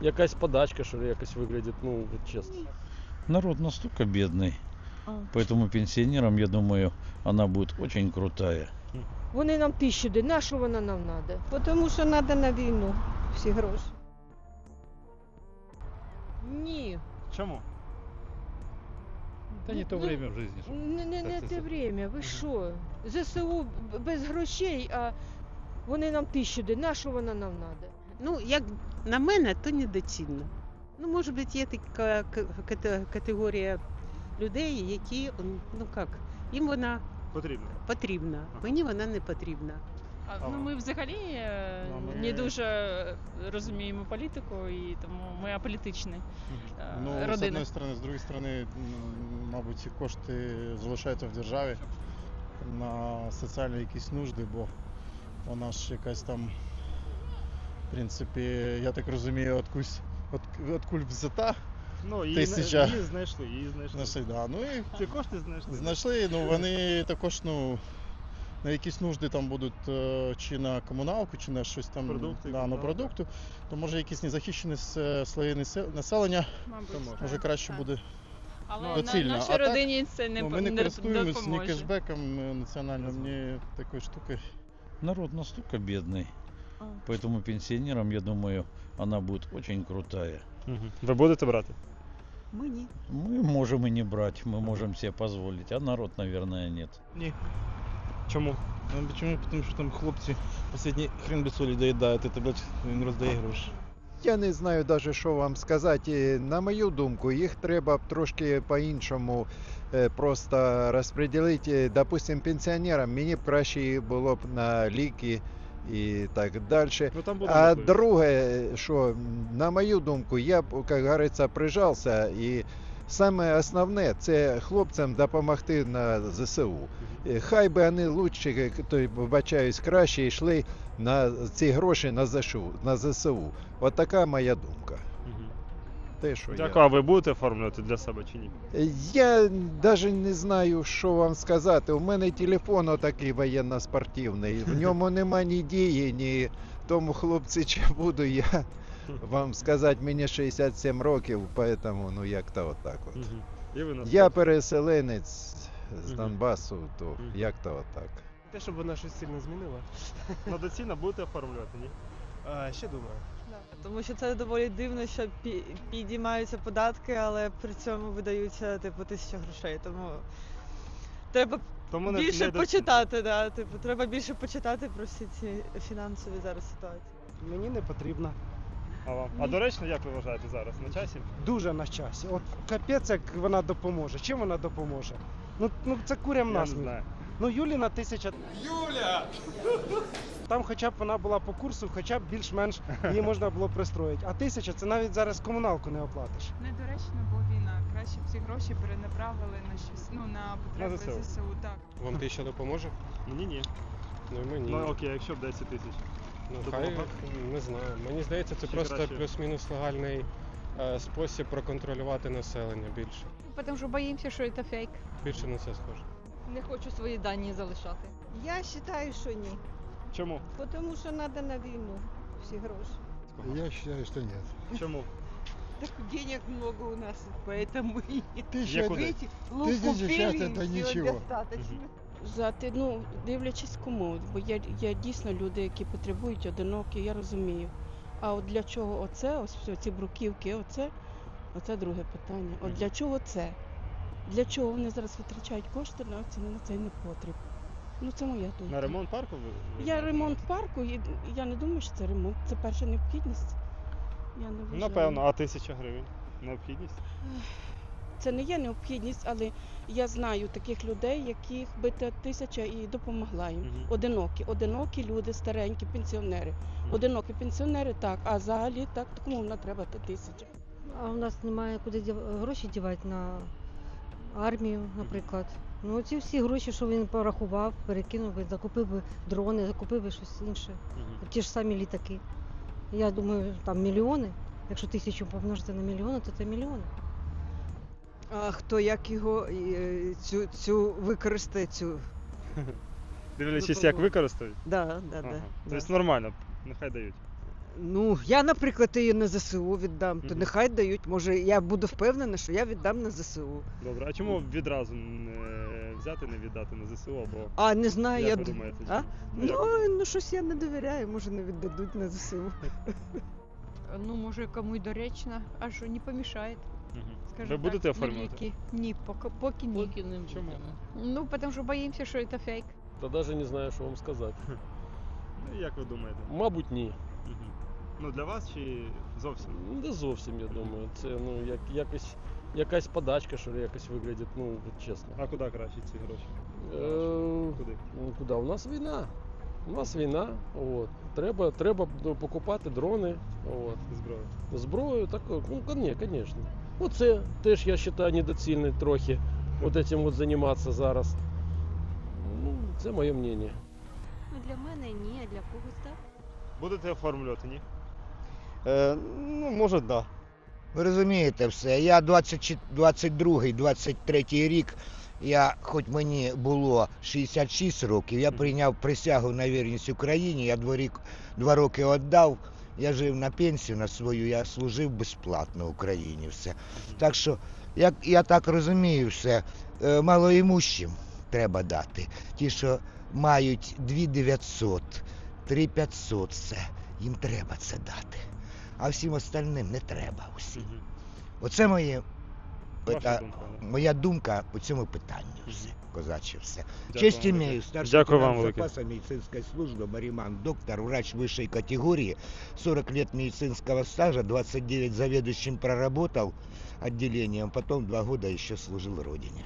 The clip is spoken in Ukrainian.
якась подачка, що ли, якось виглядить, ну, от чесно. Народ настолько бедный, А. поэтому пенсионерам, я думаю, она будет очень крутая. Вони нам тисячу дають, на що вона нам треба? Тому що треба на війну всі гроші. Ні, Чому? Да не то Ну, время в жизни. не, не, не те время, ви що? ЗСУ без грошей, а вони нам тисячу дають, на що вона нам треба? Ну, як на мене, то недоцільно. Ну, може бути, є така к- категорія людей, які, ну як, їм вона Потрібно. потрібна. Мені вона не потрібна. А, ну, ми взагалі е, Ну, ми- не дуже розуміємо політику, і тому ми аполітичні е, Ну, з одної сторони, з другої сторони, м, мабуть, ці кошти залишаються в державі на соціальні якісь нужди, бо вона ж якась там, в принципі, я так розумію, откусь, от, откуль взята. Ну, її, Тисяча. її знайшли, її знайшли. Знайшли, да. Ну і Ці кошти знайшли. знайшли, ну вони також, ну. На якісь нужди там будуть е, чи на комуналку, чи на щось там Продукти, да, на продукти, то може якісь незахищені с- слої насе- населення, Мабуть, може. може так, краще так. буде Але ну, на доцільно. нашій А так, родині це не, ну, ми не не користуємось ні допоможе. кешбеком е, національним, ні такою штукою. Народ настолько бедный, А. поэтому пенсионерам, я думаю, она будет очень крутая. Мгм. Ви будете брати? Ми ні. Мы можем и не брать, мы можем себе позволить, а народ, наверное, нет. Чому? Ну, Чому? Тому що там хлопці останній хрен без солі доїдають, і тебе він роздає гроші. Я не знаю навіть, що вам сказати. На мою думку, їх треба б трошки по-іншому е, просто розподілити. Допустим, пенсіонерам мені б краще було б на ліки і так далі. Ну. А друге, що на мою думку, я б, як говориться, прижався і саме основне це хлопцям допомогти на ЗСУ. Е, Хай би вони лучше, то вибачаюсь, краще йшли на ці гроші на ЗСУ. На ЗСУ. От така моя думка. Те, що Дякую, а ви будете оформлювати для себе чи ні? я. Я навіть не знаю, що вам сказати. У мене телефон отакий воєнно-спортивний. В ньому нема ні дії, ні тому хлопці, чи буду я вам сказати, мені 67 років, поэтому ну як-то отак от. І ви нас Я переселенець з Донбасу, то як-то отак. Те, щоб вона щось сильно змінила. Ну, доцільно будете оформлювати, ні? А, ще думаю. Тому що це доволі дивно, що пі- підіймаються податки, але при цьому видаються типу тисяча грошей. Тому треба Тому не- більше не почитати, да, типу, треба більше почитати про всі ці фінансові зараз ситуації. Мені не потрібно. А вам? А доречно, як ви вважаєте зараз? На часі? Дуже на часі. От капець, як вона допоможе. Чим вона допоможе? Ну, ну це курям Я не насміх. знаю. Ну, Юліна тисяча. Юля! Там хоча б вона була по курсу, хоча б більш-менш її можна було пристроїти. А тисяча це навіть зараз комуналку не оплатиш. Недоречно, бо війна. Краще б ці гроші перенаправили на щось, ну на потреби ЗСУ. ЗСУ. Так. Вам тисяча допоможе? Мені ні. Ну і мені. Ну окей, якщо б 10 тисяч. Ну, допомога. хай, не знаю. Мені здається, це Чи просто краще? плюс-мінус легальний е, спосіб проконтролювати населення більше. Тому що боїмося, що це фейк. Більше на це схоже. Не хочу свої дані залишати. Я вважаю, що ні. Чому? Тому що треба на війну всі гроші. Я вважаю, що ні. Чому? Так денег много у нас, поэтому и Є куди? лук Тысяча купили, сейчас и это всё ничего. достаточно. За те- ну, дивлячись кому, бо є, є дійсно люди, які потребують одинокі, я розумію. А от для чого оце, ось все, ці бруківки, оце, оце друге питання. От для чого це? Для чого вони зараз витрачають кошти на це на цей непотріб? Ну це моя думка. На ремонт парку ви? ви Я ремонт парку, і я не думаю, що це ремонт. Це перша необхідність. Я не вважаю. Напевно, а тисяча гривень? Необхідність? Це не є необхідність, але я знаю таких людей, яких би та тисяча і допомогла їм. Мгм. Одинокі, одинокі люди, старенькі пенсіонери. Одинокі пенсіонери так, а взагалі так, кому вона треба та тисяча. А у нас немає куди дів- гроші дівати на армію, наприклад. Ну ці всі гроші, що він порахував, перекинув би, закупив би дрони, закупив би щось інше. Ті ж самі літаки. Я думаю, там мільйони. Якщо тисячу помножити на мільйони, то це мільйони. А хто як його е, цю, цю використає цю? Дивлячись, як Допомога. використають? Да, да, Ага. да, да. Тобто нормально, нехай дають. Ну, я, наприклад, її на ЗСУ віддам, то Мгм. нехай дають. Може, я буду впевнена, що я віддам на ЗСУ. Добре, а чому відразу не взяти, не віддати на ЗСУ або. А не знаю, Як я ви д- думаєте? А? Ну, як Ну, ну щось я не довіряю, може не віддадуть на ЗСУ. Ну, може, кому й доречно, а що не помішає. Мгм. Скажем Ви будете так, оформлювати? на ліки. Ні, поки, поки ні. Поки не Чому? будемо. Ну, тому що боїмося, що це фейк. Та навіть не знаю, що вам сказати. Ну, як ви думаєте? Мабуть, ні. Ну для вас чи зовсім? Не зовсім, я думаю. Це ну, як, якось, якась подачка, що ли, якось виглядить, ну, от чесно. А куди краще ці гроші? Е, Куди? ну, куди? У нас війна. У нас війна. От. Треба, треба ну, покупати дрони. От. Зброю. Зброю, так, ну, ні, звісно. Оце теж я вважаю недоцільно трохи. От цим от займатися зараз. Ну, це моє мнення. Ну, для мене ні, а для когось так. Будете оформлювати, ні? Е, ну, може, так. Да. Ви розумієте все. Я 22-23 рік, я, хоч мені було 66 років, я прийняв присягу на вірність Україні, я два, рік, два роки віддав, я жив на пенсію на свою, я служив безплатно Україні все. Так що, як я так розумію, все, е, малоімущим треба дати. Ті, що мають 2900, 3500, все, їм треба це дати. А всім остальним не треба усім. Оце моє, пита- думка, моя думка по цьому питанню. Все, козаче, все. Дякую Честь вам имею. велике. Старший Дякую вам велике. запаса медицинской службы, Мариман, доктор, врач высшей категории, 40 лет медицинского стажа, 29 заведующим проработал отделением, потом два года еще служил Родине.